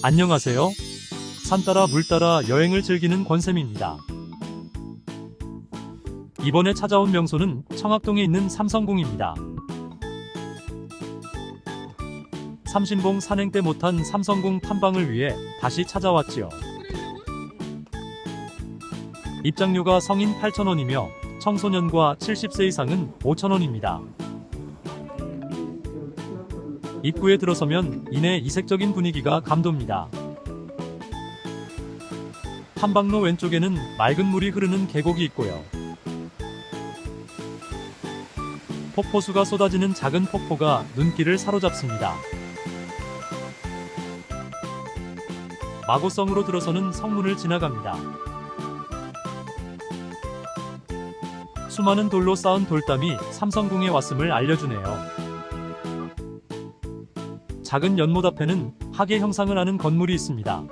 안녕하세요. 산 따라 물 따라 여행을 즐기는 권쌤입니다. 이번에 찾아온 명소는 청학동에 있는 삼성궁입니다. 삼신봉 산행 때 못한 삼성궁 탐방을 위해 다시 찾아왔지요. 입장료가 성인 8,000원이며 청소년과 70세 이상은 5,000원입니다. 입구에 들어서면 이내 이색적인 분위기가 감돕니다. 탐방로 왼쪽에는 맑은 물이 흐르는 계곡이 있고요. 폭포수가 쏟아지는 작은 폭포가 눈길을 사로잡습니다. 마고성으로 들어서는 성문을 지나갑니다. 수많은 돌로 쌓은 돌담이 삼성궁에 왔음을 알려주네요. 작은 연못 앞에는 하계 형상을 하는 건물이 있습니다.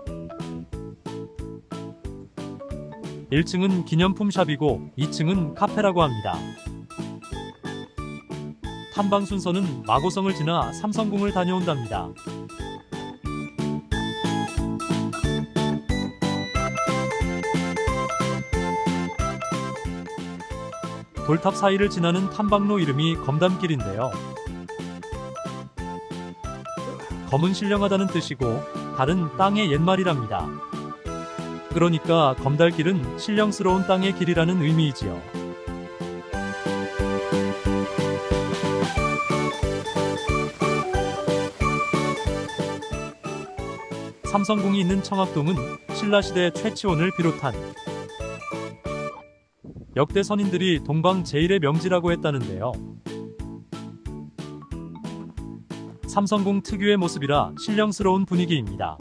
1층은 기념품 샵이고 2층은 카페라고 합니다. 탐방 순서는 마고성을 지나 삼성궁을 다녀온답니다. 돌탑 사이를 지나는 탐방로 이름이 검담길인데요. 검은 신령하다는 뜻이고 달은 땅의 옛말이랍니다. 그러니까 검달길은 신령스러운 땅의 길이라는 의미이지요. 삼성궁이 있는 청학동은 신라시대 최치원을 비롯한 역대 선인들이 동방 제일의 명지라고 했다는데요. 삼성궁 특유의 모습이라 신령스러운 분위기입니다.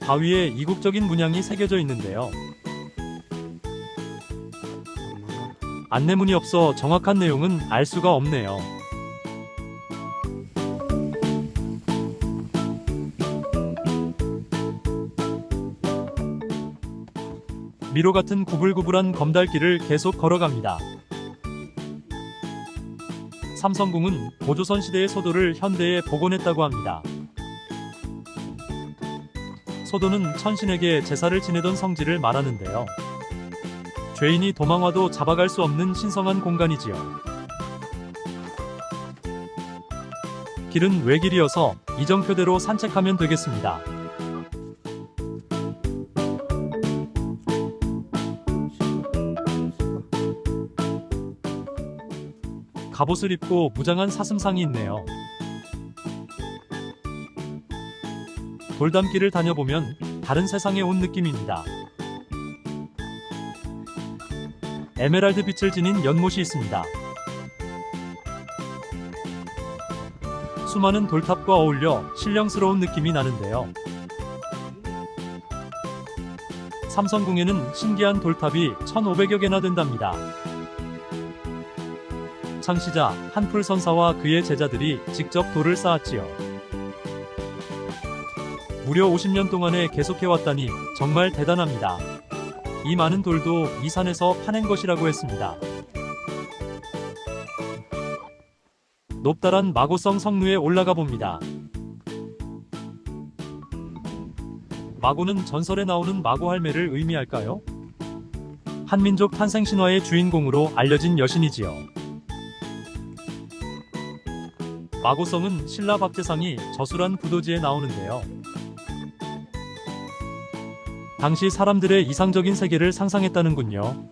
바위에 이국적인 문양이 새겨져 있는데요. 안내문이 없어 정확한 내용은 알 수가 없네요. 미로 같은 구불구불한 검달길을 계속 걸어갑니다. 삼성궁은 고조선 시대의 소도를 현대에 복원했다고 합니다. 소도는 천신에게 제사를 지내던 성지를 말하는데요. 죄인이 도망와도 잡아갈 수 없는 신성한 공간이지요. 길은 외길이어서 이정표대로 산책하면 되겠습니다. 갑옷을 입고 무장한 사슴상이 있네요. 돌담길을 다녀보면 다른 세상에 온 느낌입니다. 에메랄드 빛을 지닌 연못이 있습니다. 수많은 돌탑과 어울려 신령스러운 느낌이 나는데요. 삼성궁에는 신기한 돌탑이 1,500여 개나 된답니다. 창시자 한풀 선사와 그의 제자들이 직접 돌을 쌓았지요. 무려 50년 동안에 계속해왔다니 정말 대단합니다. 이 많은 돌도 이 산에서 파낸 것이라고 했습니다. 높다란 마고성 성루에 올라가 봅니다. 마고는 전설에 나오는 마고 할매를 의미할까요? 한민족 탄생 신화의 주인공으로 알려진 여신이지요. 마고성은 신라 박재상이 저술한 부도지에 나오는데요. 당시 사람들의 이상적인 세계를 상상했다는군요.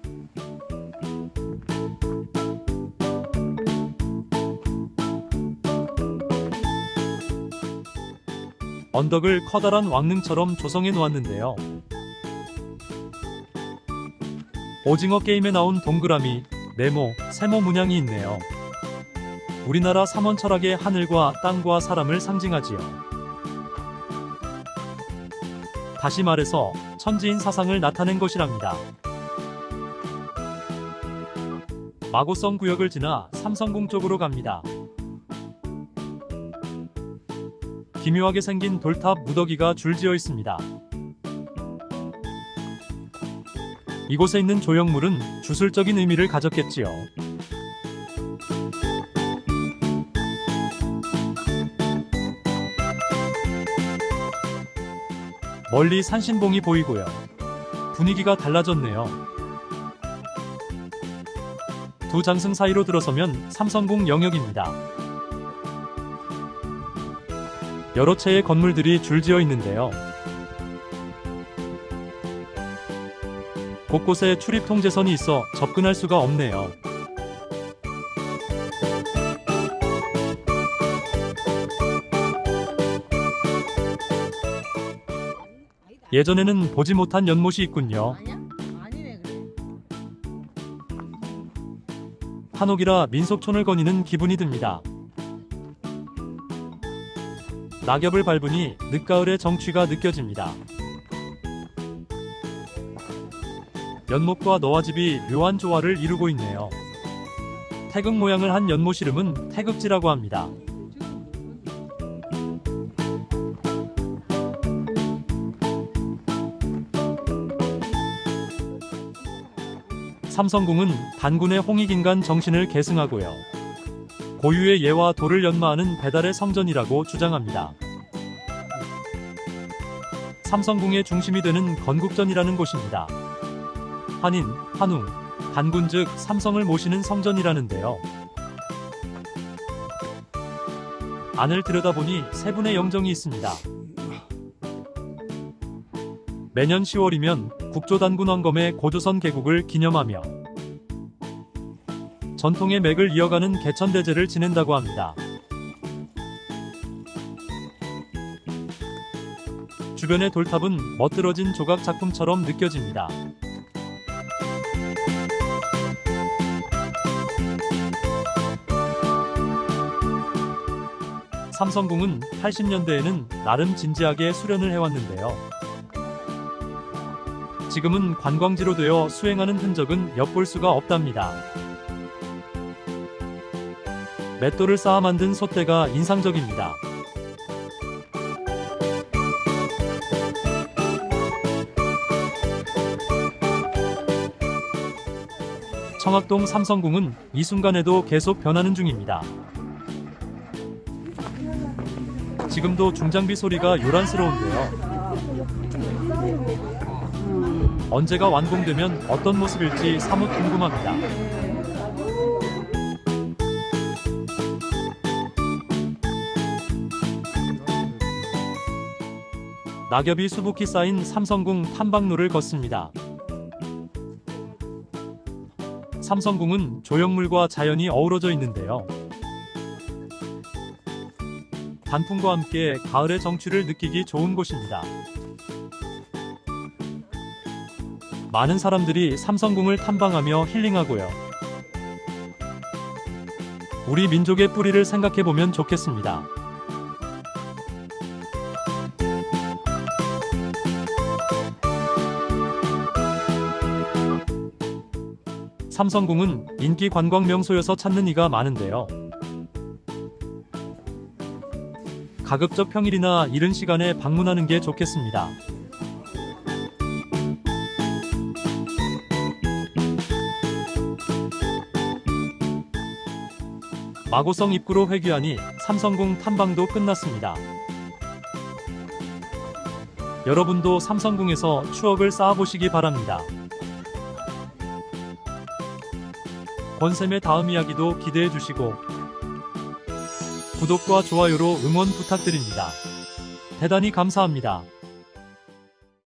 언덕을 커다란 왕릉처럼 조성해 놓았는데요. 오징어 게임에 나온 동그라미, 네모, 세모 문양이 있네요. 우리나라 삼원 철학의 하늘과 땅과 사람을 상징하지요. 다시 말해서 천지인 사상을 나타낸 것이랍니다. 마고성 구역을 지나 삼성궁 쪽으로 갑니다. 기묘하게 생긴 돌탑 무더기가 줄지어 있습니다. 이곳에 있는 조형물은 주술적인 의미를 가졌겠지요. 멀리 산신봉이 보이고요. 분위기가 달라졌네요. 두 장승 사이로 들어서면 삼성궁 영역입니다. 여러 채의 건물들이 줄지어 있는데요. 곳곳에 출입 통제선이 있어 접근할 수가 없네요. 예전에는 보지 못한 연못이 있군요. 아니야? 아니네 그래. 한옥이라 민속촌을 거니는 기분이 듭니다. 낙엽을 밟으니 늦가을의 정취가 느껴집니다. 연못과 너와 집이 묘한 조화를 이루고 있네요. 태극 모양을 한 연못 이름은 태극지라고 합니다. 삼성궁은 단군의 홍익인간 정신을 계승하고요. 고유의 예와 도를 연마하는 배달의 성전이라고 주장합니다. 삼성궁의 중심이 되는 건국전이라는 곳입니다. 한인, 한웅, 단군 즉 삼성을 모시는 성전이라는데요. 안을 들여다보니 세 분의 영정이 있습니다. 매년 10월이면 국조단군 원검의 고조선 개국을 기념하며 전통의 맥을 이어가는 개천대제를 지낸다고 합니다. 주변의 돌탑은 멋들어진 조각 작품처럼 느껴집니다. 삼성궁은 80년대에는 나름 진지하게 수련을 해왔는데요. 지금은 관광지로 되어 수행하는 흔적은 엿볼 수가 없답니다. 맷돌을 쌓아 만든 솥대가 인상적입니다. 청학동 삼성궁은 이 순간에도 계속 변하는 중입니다. 지금도 중장비 소리가 요란스러운데요. 언제가 완공되면 어떤 모습일지 사뭇 궁금합니다. 낙엽이 수북히 쌓인 삼성궁 탐방로를 걷습니다. 삼성궁은 조형물과 자연이 어우러져 있는데요. 단풍과 함께 가을의 정취를 느끼기 좋은 곳입니다. 많은 사람들이 삼성궁을 탐방하며 힐링하고요. 우리 민족의 뿌리를 생각해보면 좋겠습니다. 삼성궁은 인기 관광 명소여서 찾는 이가 많은데요. 가급적 평일이나 이른 시간에 방문하는 게 좋겠습니다. 마고성 입구로 회귀하니 삼성궁 탐방도 끝났습니다. 여러분도 삼성궁에서 추억을 쌓아보시기 바랍니다. 권쌤의 다음 이야기도 기대해 주시고 구독과 좋아요로 응원 부탁드립니다. 대단히 감사합니다.